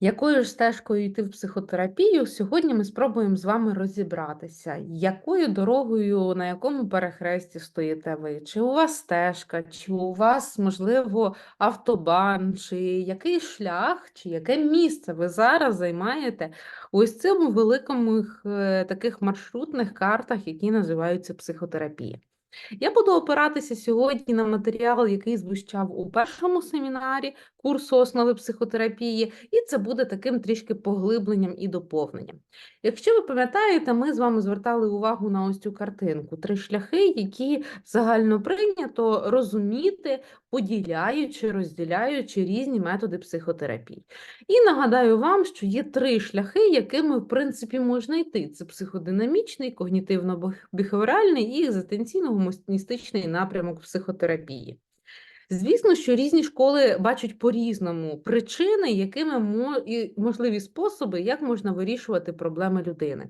Якою ж стежкою йти в психотерапію? Сьогодні ми спробуємо з вами розібратися, якою дорогою, на якому перехресті стоїте ви? Чи у вас стежка, чи у вас, можливо, автобан, чи який шлях, чи яке місце ви зараз займаєте ось цьому великому е, таких маршрутних картах, які називаються психотерапія? Я буду опиратися сьогодні на матеріал, який звучав у першому семінарі курсу основи психотерапії, і це буде таким трішки поглибленням і доповненням. Якщо ви пам'ятаєте, ми з вами звертали увагу на ось цю картинку: три шляхи, які загально прийнято розуміти, поділяючи, розділяючи різні методи психотерапії. І нагадаю вам, що є три шляхи, якими, в принципі, можна йти: це психодинамічний, когнітивно-біхеоральний і екзистенційно-гуманістичний напрямок психотерапії. Звісно, що різні школи бачать по-різному причини, якими мо... і можливі способи, як можна вирішувати проблеми людини.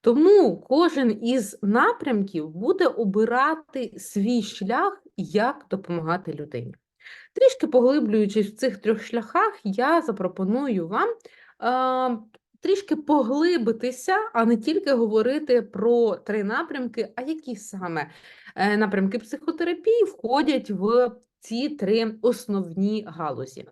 Тому кожен із напрямків буде обирати свій шлях, як допомагати людині. Трішки поглиблюючись в цих трьох шляхах, я запропоную вам е, трішки поглибитися, а не тільки говорити про три напрямки, а які саме е, напрямки психотерапії входять в ці три основні галузі.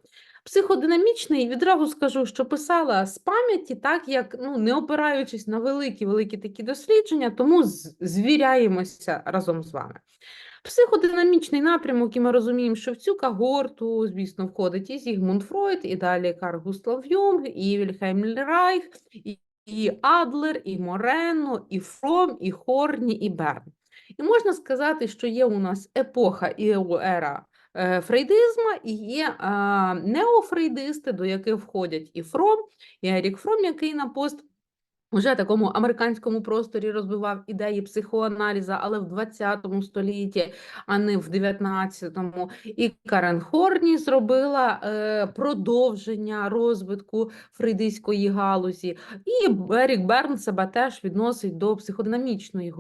Психодинамічний, відразу скажу, що писала з пам'яті, так як ну, не опираючись на великі-великі такі дослідження, тому звіряємося разом з вами. Психодинамічний напрямок, і ми розуміємо, що в цю когорту, звісно, входить і Зігмунд Фройд, і далі Карл Густав Юнг, і Вільхельм Райх, і, і Адлер, і Морено, і Фром, і Хорні, і Берн. І можна сказати, що є у нас епоха і ера е, фрейдизма, і є неофрейдисти, до яких входять і Фром, і Ерік Фром, який на пост Уже такому американському просторі розвивав ідеї психоаналіза, але в 20 столітті, а не в 19-му. І Карен Хорні зробила е, продовження розвитку фрейдистської галузі. І Ерік Берн себе теж відносить до психодинамічної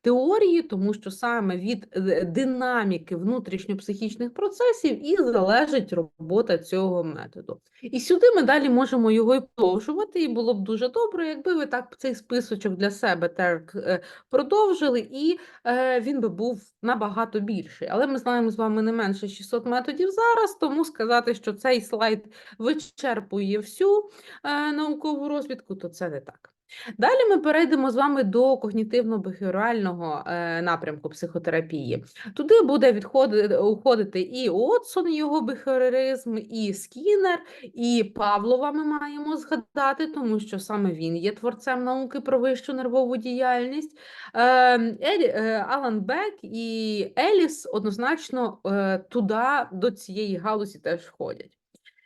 теорії, тому що саме від е, динаміки внутрішньопсихічних процесів і залежить робота цього методу. І сюди ми далі можемо його і продовжувати, і було б дуже добре якби ви так цей списочок для себе так е, продовжили, і е, він би був набагато більший. Але ми знаємо з вами не менше 600 методів зараз, тому сказати, що цей слайд вичерпує всю е, наукову розвідку, то це не так. Далі ми перейдемо з вами до когнітивно-бехеорального е, напрямку психотерапії. Туди буде відходити уходити і Отсон, його бехеоризм, і Скінер, і Павлова ми маємо згадати, тому що саме він є творцем науки про вищу нервову діяльність. Ем, е, Алан Бек і Еліс однозначно е, туди до цієї галузі теж входять.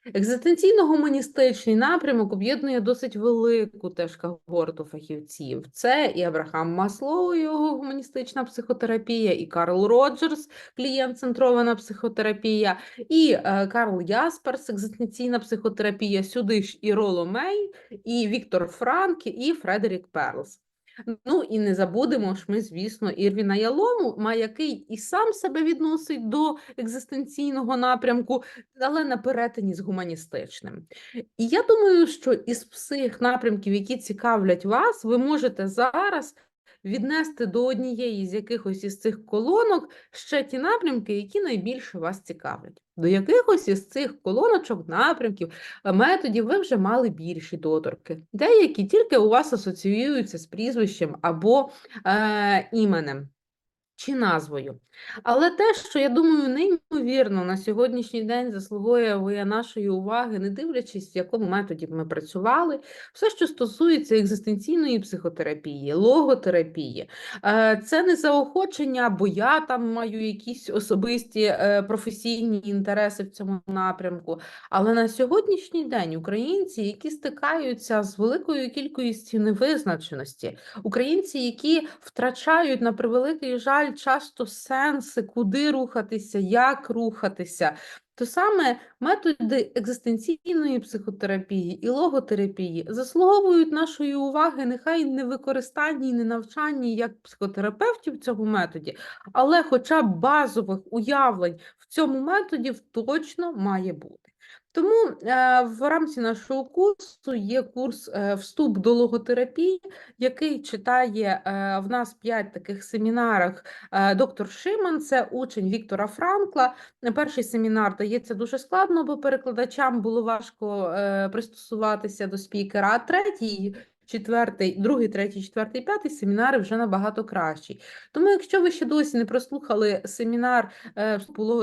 Екзистенційно-гуманістичний напрямок об'єднує досить велику теж когорту фахівців. Це і Абрахам Маслоу, його гуманістична психотерапія, і Карл Роджерс, клієнт-центрована психотерапія, і е, Карл Ясперс, екзистенційна психотерапія, сюди ж і Роло Мей, і Віктор Франк, і Фредерік Перлс. Ну і не забудемо ж ми, звісно, Ірвіна Ялому, який і сам себе відносить до екзистенційного напрямку, але на перетині з гуманістичним. І я думаю, що із всіх напрямків, які цікавлять вас, ви можете зараз віднести до однієї з якихось із цих колонок ще ті напрямки, які найбільше вас цікавлять. До якихось із цих колоночок, напрямків, е, методів ви вже мали більші доторки. Деякі тільки у вас асоціюються з прізвищем або е, іменем чи назвою. Але те, що я думаю, неймовірно на сьогоднішній день заслуговує нашої уваги, не дивлячись, в якому методі ми працювали, все, що стосується екзистенційної психотерапії, логотерапії, е, це не заохочення, бо я там маю якісь особисті е, професійні інтереси в цьому напрямку. Але на сьогоднішній день українці, які стикаються з великою кількістю невизначеності, українці, які втрачають на превеликий жаль часто сенси, куди рухатися, як рухатися, то саме методи екзистенційної психотерапії і логотерапії заслуговують нашої уваги, нехай не використанні і не навчанні як психотерапевтів в цьому методі, але хоча б базових уявлень в цьому методі точно має бути. Тому е, в рамці нашого курсу є курс е, Вступ до логотерапії, який читає е, в нас п'ять таких семінарах. Доктор Шиман, це учень Віктора Франкла. Перший семінар дається дуже складно, бо перекладачам було важко пристосуватися до спікера. А третій четвертий, другий, третій, четвертий, п'ятий семінари вже набагато кращі. Тому, якщо ви ще досі не прослухали семінар е,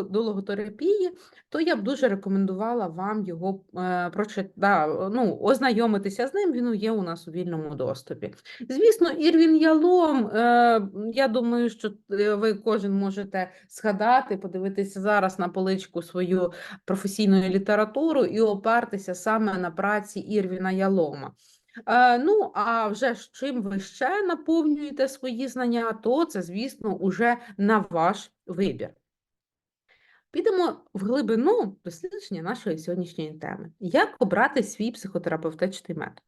до логотерапії, то я б дуже рекомендувала вам його е, прочит... ну, ознайомитися з ним. Він є у нас у вільному доступі. Звісно, Ірвін Ялом. Е, я думаю, що ви кожен можете згадати, подивитися зараз на поличку свою професійну літературу і опертися саме на праці Ірвіна Ялома. Е, ну, а вже ж чим ви ще наповнюєте свої знання, то це, звісно, уже на ваш вибір. Підемо в глибину дослідження нашої сьогоднішньої теми. Як обрати свій психотерапевтичний метод?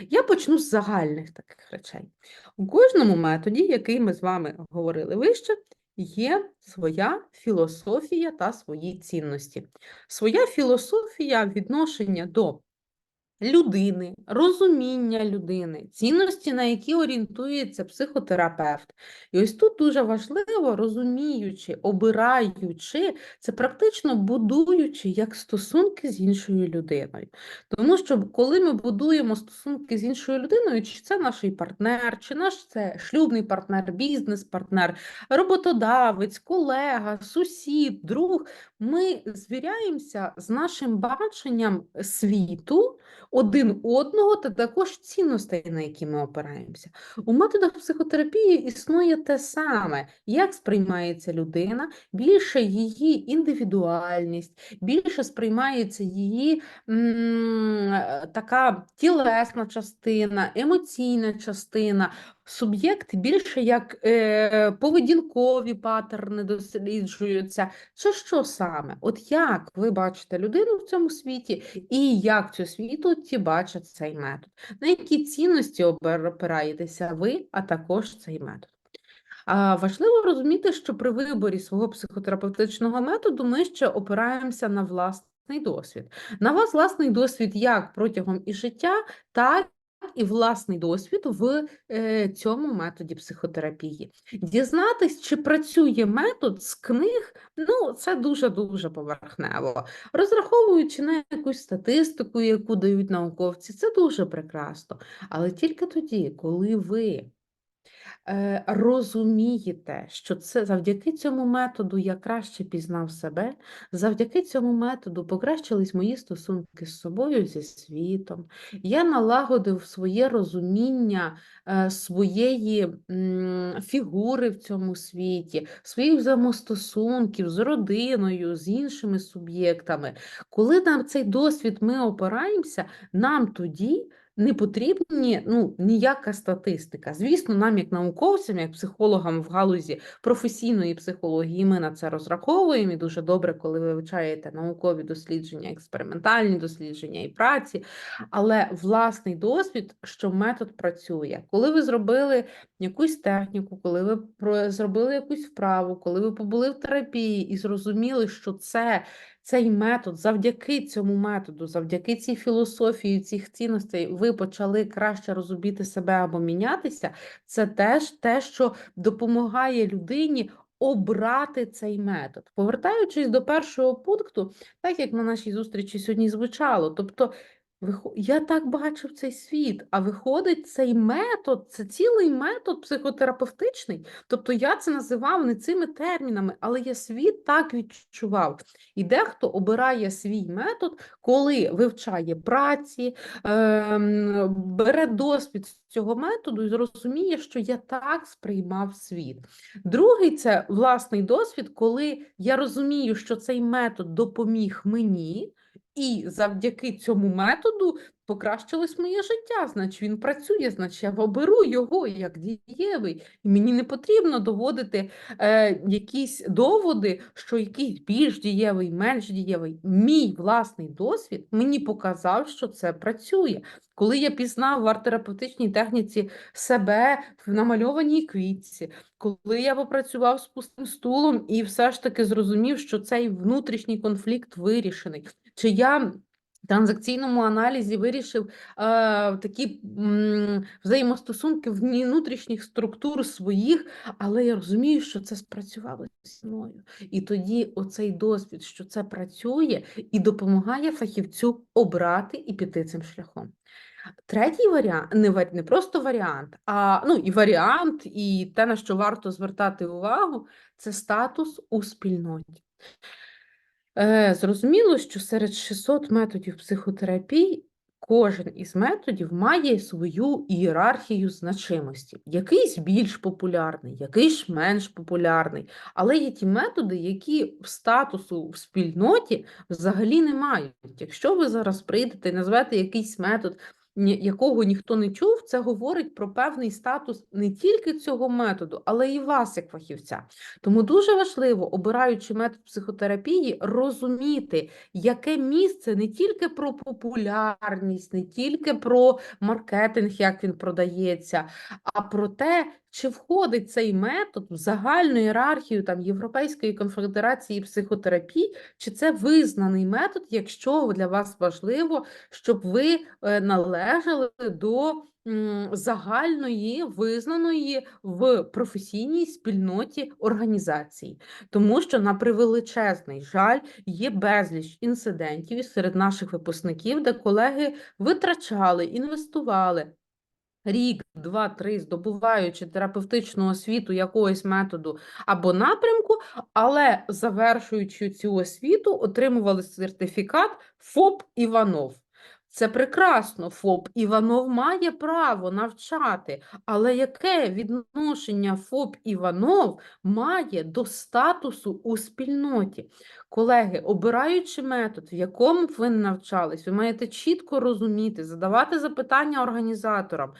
Я почну з загальних таких речей. У кожному методі, який ми з вами говорили вище, є своя філософія та свої цінності. Своя філософія відношення до людини, розуміння людини, цінності, на які орієнтується психотерапевт. І ось тут дуже важливо, розуміючи, обираючи, це практично будуючи як стосунки з іншою людиною. Тому що коли ми будуємо стосунки з іншою людиною, чи це наш партнер, чи наш це шлюбний партнер, бізнес-партнер, роботодавець, колега, сусід, друг, ми звіряємося з нашим баченням світу один одного та також цінностей, на які ми опираємося. У методах психотерапії існує те саме, як сприймається людина, більше її індивідуальність, більше сприймається її м, е, така тілесна частина, емоційна частина. Суб'єкт більше як е, поведінкові паттерни досліджуються. Це що саме? От як ви бачите людину в цьому світі, і як цю світі бачать цей метод? На які цінності опираєтеся ви, а також цей метод? А важливо розуміти, що при виборі свого психотерапевтичного методу ми ще опираємося на власний досвід. На вас власний досвід як протягом і життя, так і власний досвід в цьому методі психотерапії. Дізнатись, чи працює метод з книг, ну це дуже-дуже поверхнево. Розраховуючи на якусь статистику, яку дають науковці, це дуже прекрасно. Але тільки тоді, коли ви розумієте, що це завдяки цьому методу я краще пізнав себе, завдяки цьому методу покращились мої стосунки з собою, зі світом. Я налагодив своє розуміння е, своєї фігури в цьому світі, своїх взаємостосунків з родиною, з іншими суб'єктами. Коли на цей досвід ми опираємося, нам тоді не потрібні ну, ніяка статистика. Звісно, нам, як науковцям, як психологам в галузі професійної психології, ми на це розраховуємо. І дуже добре, коли ви вивчаєте наукові дослідження, експериментальні дослідження і праці. Але власний досвід, що метод працює, коли ви зробили якусь техніку, коли ви зробили якусь вправу, коли ви побули в терапії і зрозуміли, що це цей метод, завдяки цьому методу, завдяки цій філософії, цих цінностей, ви почали краще розуміти себе або мінятися, це теж те, що допомагає людині. Обрати цей метод, повертаючись до першого пункту, так як на нашій зустрічі сьогодні звучало, тобто Я так бачив цей світ, а виходить, цей метод, це цілий метод психотерапевтичний. Тобто я це називав не цими термінами, але я світ так відчував. І дехто обирає свій метод, коли вивчає праці, ем, бере досвід цього методу і зрозуміє, що я так сприймав світ. Другий це власний досвід, коли я розумію, що цей метод допоміг мені. І завдяки цьому методу покращилось моє життя. Значить, він працює, значить, я оберу його як дієвий. І мені не потрібно доводити е, якісь доводи, що якийсь більш дієвий, менш дієвий. Мій власний досвід мені показав, що це працює. Коли я пізнав в арт-терапевтичній техніці себе в намальованій квітці, коли я попрацював з пустим стулом і все ж таки зрозумів, що цей внутрішній конфлікт вирішений. Чи я в транзакційному аналізі вирішив е, такі м, взаємостосунки внутрішніх структур своїх, але я розумію, що це спрацювало зі мною. І тоді оцей досвід, що це працює, і допомагає фахівцю обрати і піти цим шляхом. Третій варіант не не просто варіант, а ну і варіант, і те, на що варто звертати увагу, це статус у спільноті. Е, Зрозуміло, що серед 600 методів психотерапії кожен із методів має свою ієрархію значимості. Якийсь більш популярний, якийсь менш популярний. Але є ті методи, які в статусу в спільноті взагалі не мають. Якщо ви зараз прийдете і назвете якийсь метод, якого ніхто не чув, це говорить про певний статус не тільки цього методу, але і вас, як фахівця. Тому дуже важливо, обираючи метод психотерапії, розуміти, яке місце не тільки про популярність, не тільки про маркетинг, як він продається, а про те, чи входить цей метод в загальну ієрархію там Європейської конфедерації психотерапії, чи це визнаний метод, якщо для вас важливо, щоб ви е, належали до загальної визнаної в професійній спільноті організації. Тому що на превеличезний жаль є безліч інцидентів серед наших випускників, де колеги витрачали, інвестували. Рік, два, три, здобуваючи терапевтичну освіту якогось методу або напрямку, але завершуючи цю освіту, отримували сертифікат ФОП Іванов. Це прекрасно, ФОП Іванов має право навчати, але яке відношення ФОП Іванов має до статусу у спільноті? Колеги, обираючи метод, в якому ви навчались, ви маєте чітко розуміти, задавати запитання організаторам,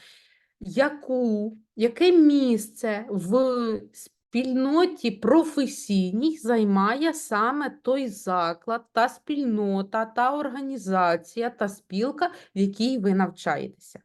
яку, яке місце в спільноті професійній займає саме той заклад, та спільнота, та організація, та спілка, в якій ви навчаєтеся.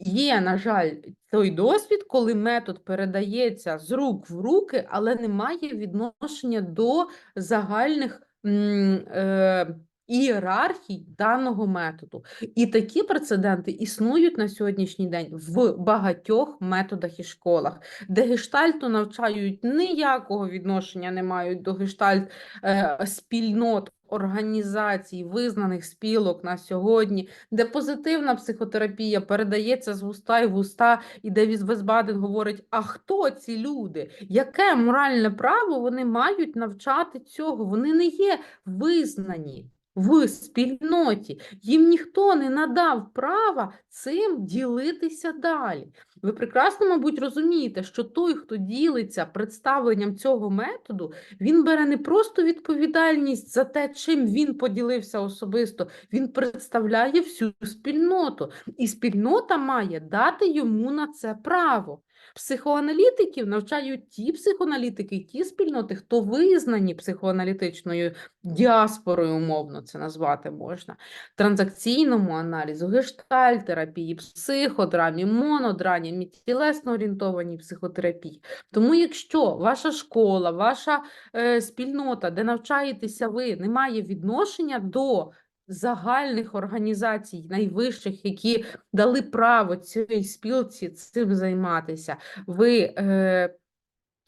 Є, на жаль, той досвід, коли метод передається з рук в руки, але не має відношення до загальних м, е, ієрархій даного методу. І такі прецеденти існують на сьогоднішній день в багатьох методах і школах, де гештальту навчають ніякого відношення не мають до гештальт е, спільнот. Організацій, визнаних спілок на сьогодні, де позитивна психотерапія передається з вуста в уста, і де Візбаден говорить: а хто ці люди? Яке моральне право вони мають навчати цього? Вони не є визнані в спільноті. Їм ніхто не надав права цим ділитися далі. Ви прекрасно, мабуть, розумієте, що той, хто ділиться представленням цього методу, він бере не просто відповідальність за те, чим він поділився особисто, він представляє всю спільноту, і спільнота має дати йому на це право. Психоаналітиків навчають ті психоаналітики, ті спільноти, хто визнані психоаналітичною діаспорою, умовно це назвати можна, транзакційному аналізу, гештальтерапії, психодрамі, монодрамі, тілесно орієнтованій психотерапії. Тому, якщо ваша школа, ваша е, спільнота, де навчаєтеся ви, не має відношення до загальних організацій, найвищих, які дали право цій спілці цим займатися, ви, е,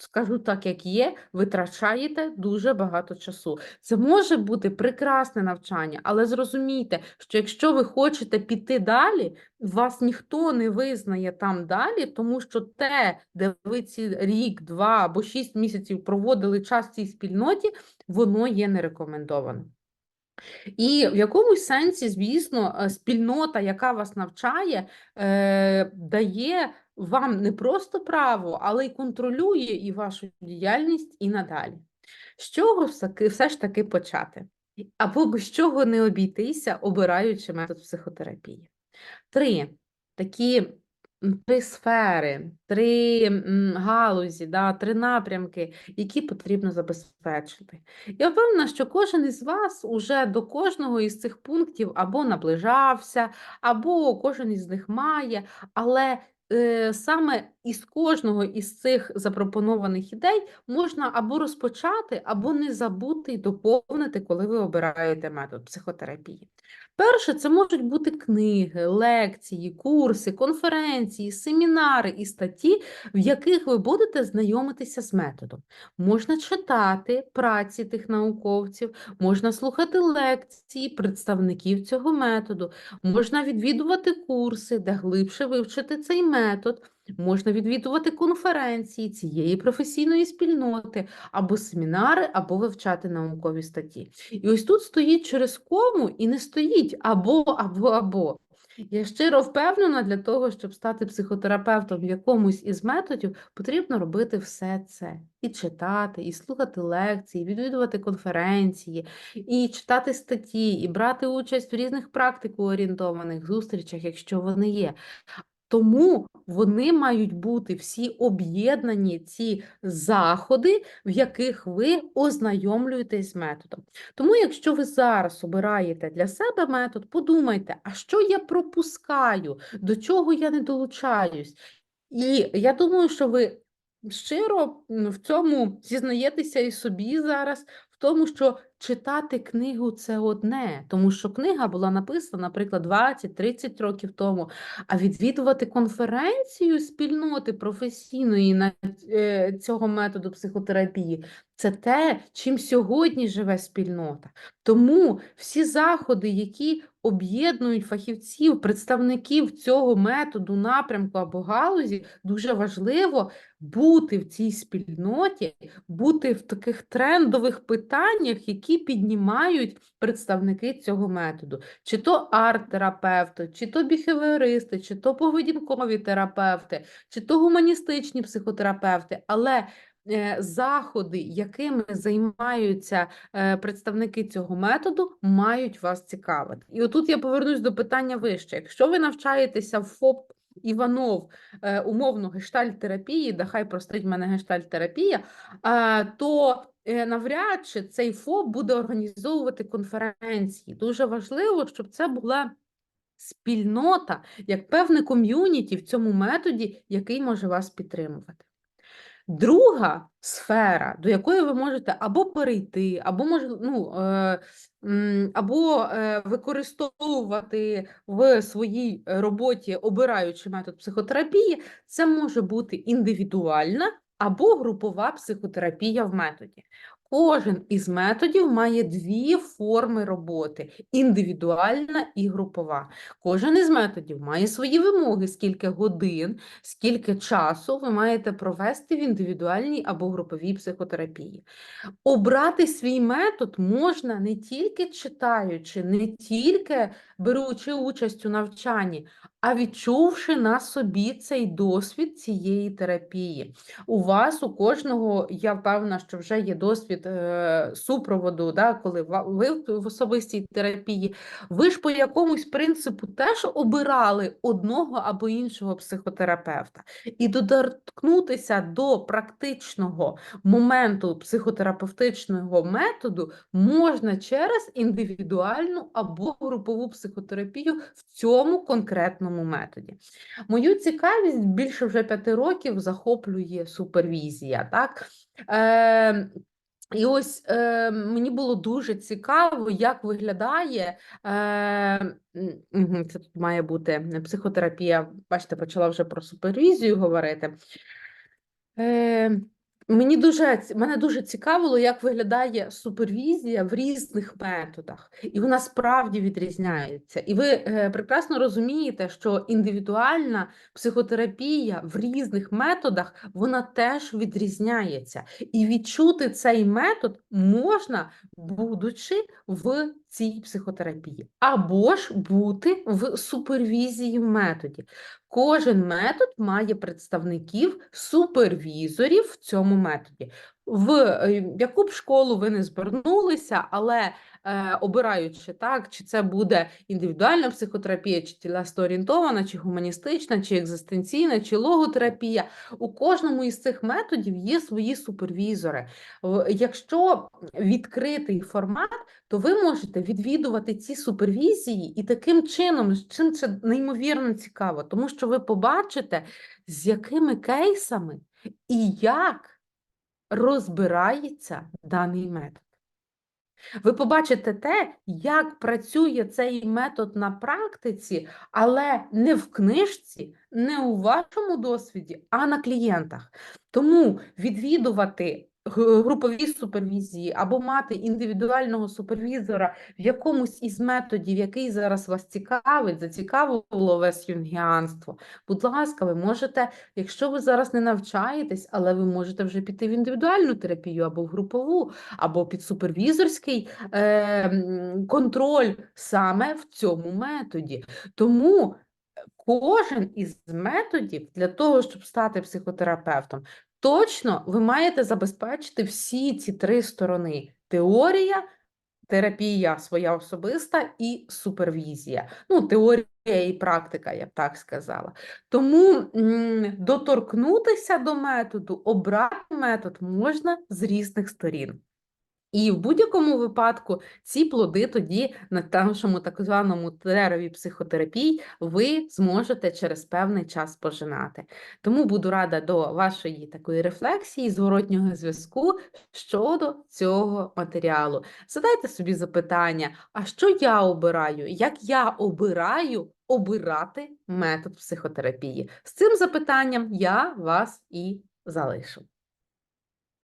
скажу так, як є, витрачаєте дуже багато часу. Це може бути прекрасне навчання, але зрозумійте, що якщо ви хочете піти далі, вас ніхто не визнає там далі, тому що те, де ви ці рік, два або шість місяців проводили час в цій спільноті, воно є не нерекомендованим. І в якомусь сенсі, звісно, е, спільнота, яка вас навчає, е, дає вам не просто право, але й контролює і вашу діяльність і надалі. З чого все-таки- ж таки почати? Або без чого не обійтися, обираючи метод психотерапії? Три такі три сфери, три галузі, да, три напрямки, які потрібно забезпечити. Я впевнена, що кожен із вас уже до кожного із цих пунктів або наближався, або кожен із них має, але е, саме із кожного із цих запропонованих ідей можна або розпочати, або не забути і доповнити, коли ви обираєте метод психотерапії. Перше, це можуть бути книги, лекції, курси, конференції, семінари і статті, в яких ви будете знайомитися з методом. Можна читати праці тих науковців, можна слухати лекції представників цього методу, можна відвідувати курси, де глибше вивчити цей метод. Можна відвідувати конференції цієї професійної спільноти, або семінари, або вивчати наукові статті. І ось тут стоїть через кому і не стоїть або, або, або. Я щиро впевнена, для того, щоб стати психотерапевтом в якомусь із методів, потрібно робити все це: і читати, і слухати лекції, і відвідувати конференції, і читати статті, і брати участь в різних практико-орієнтованих зустрічах, якщо вони є. Тому вони мають бути всі об'єднані ці заходи, в яких ви ознайомлюєтесь з методом. Тому, якщо ви зараз обираєте для себе метод, подумайте, а що я пропускаю, до чого я не долучаюсь. І я думаю, що ви щиро в цьому зізнаєтеся і собі зараз, в тому, що читати книгу це одне, тому що книга була написана, наприклад, 20-30 років тому, а відвідувати конференцію спільноти професійної на е, цього методу психотерапії це те, чим сьогодні живе спільнота. Тому всі заходи, які об'єднують фахівців, представників цього методу, напрямку або галузі, дуже важливо бути в цій спільноті, бути в таких трендових питаннях, які піднімають представники цього методу, чи то арт-терапевти, чи то біхевіористи, чи то поведінкові терапевти, чи то гуманістичні психотерапевти. але Е, заходи, якими займаються е, представники цього методу, мають вас цікавити. І отут я повернусь до питання вище. Якщо ви навчаєтеся в ФОП Іванов е, умовно гештальтерапії, да хай простить мене гештальтерапія, то навряд чи цей ФОП буде організовувати конференції. Дуже важливо, щоб це була. Спільнота як певне ком'юніті в цьому методі, який може вас підтримувати. Друга сфера, до якої ви можете або перейти, або може, ну, е, або е, використовувати в своїй роботі, обираючи метод психотерапії, це може бути індивідуальна або групова психотерапія в методі. Кожен із методів має дві форми роботи: індивідуальна і групова. Кожен із методів має свої вимоги, скільки годин, скільки часу ви маєте провести в індивідуальній або груповій психотерапії. Обрати свій метод можна не тільки читаючи, не тільки беручи участь у навчанні, а відчувши на собі цей досвід цієї терапії. У вас, у кожного, я впевнена, що вже є досвід е, супроводу, да, коли ви в особистій терапії, ви ж по якомусь принципу теж обирали одного або іншого психотерапевта. І доторкнутися до практичного моменту психотерапевтичного методу можна через індивідуальну або групову психотерапію в цьому конкретному конкретному методі. Мою цікавість більше вже п'яти років захоплює супервізія. так? Е, і ось е, мені було дуже цікаво, як виглядає е, це тут має бути психотерапія. Бачите, почала вже про супервізію говорити. Мені дуже мене дуже цікавило, як виглядає супервізія в різних методах, і вона справді відрізняється. І ви е, прекрасно розумієте, що індивідуальна психотерапія в різних методах вона теж відрізняється, і відчути цей метод можна, будучи в цій психотерапії, або ж бути в супервізії в методі. Кожен метод має представників супервізорів в цьому методі. В е, яку б школу ви не звернулися, але е, обираючи так, чи це буде індивідуальна психотерапія, чи тілесно орієнтована, чи гуманістична, чи екзистенційна, чи логотерапія, у кожному із цих методів є свої супервізори. Якщо відкритий формат, то ви можете відвідувати ці супервізії і таким чином, чим це неймовірно цікаво, тому що ви побачите, з якими кейсами і як розбирається даний метод. Ви побачите те, як працює цей метод на практиці, але не в книжці, не у вашому досвіді, а на клієнтах. Тому відвідувати групові супервізії або мати індивідуального супервізора в якомусь із методів, який зараз вас цікавить, зацікавило весь юнгіанство. Будь ласка, ви можете, якщо ви зараз не навчаєтесь, але ви можете вже піти в індивідуальну терапію або в групову, або під супервізорський е, контроль саме в цьому методі. Тому кожен із методів для того, щоб стати психотерапевтом, точно ви маєте забезпечити всі ці три сторони: теорія. Терапія своя особиста і супервізія. Ну, теорія і практика, я б так сказала. Тому доторкнутися до методу, обрати метод можна з різних сторін. І в будь-якому випадку ці плоди тоді на нашому так званому дереві психотерапії ви зможете через певний час пожинати. Тому буду рада до вашої такої рефлексії, зворотнього зв'язку щодо цього матеріалу. Задайте собі запитання: а що я обираю? Як я обираю обирати метод психотерапії? З цим запитанням я вас і залишу.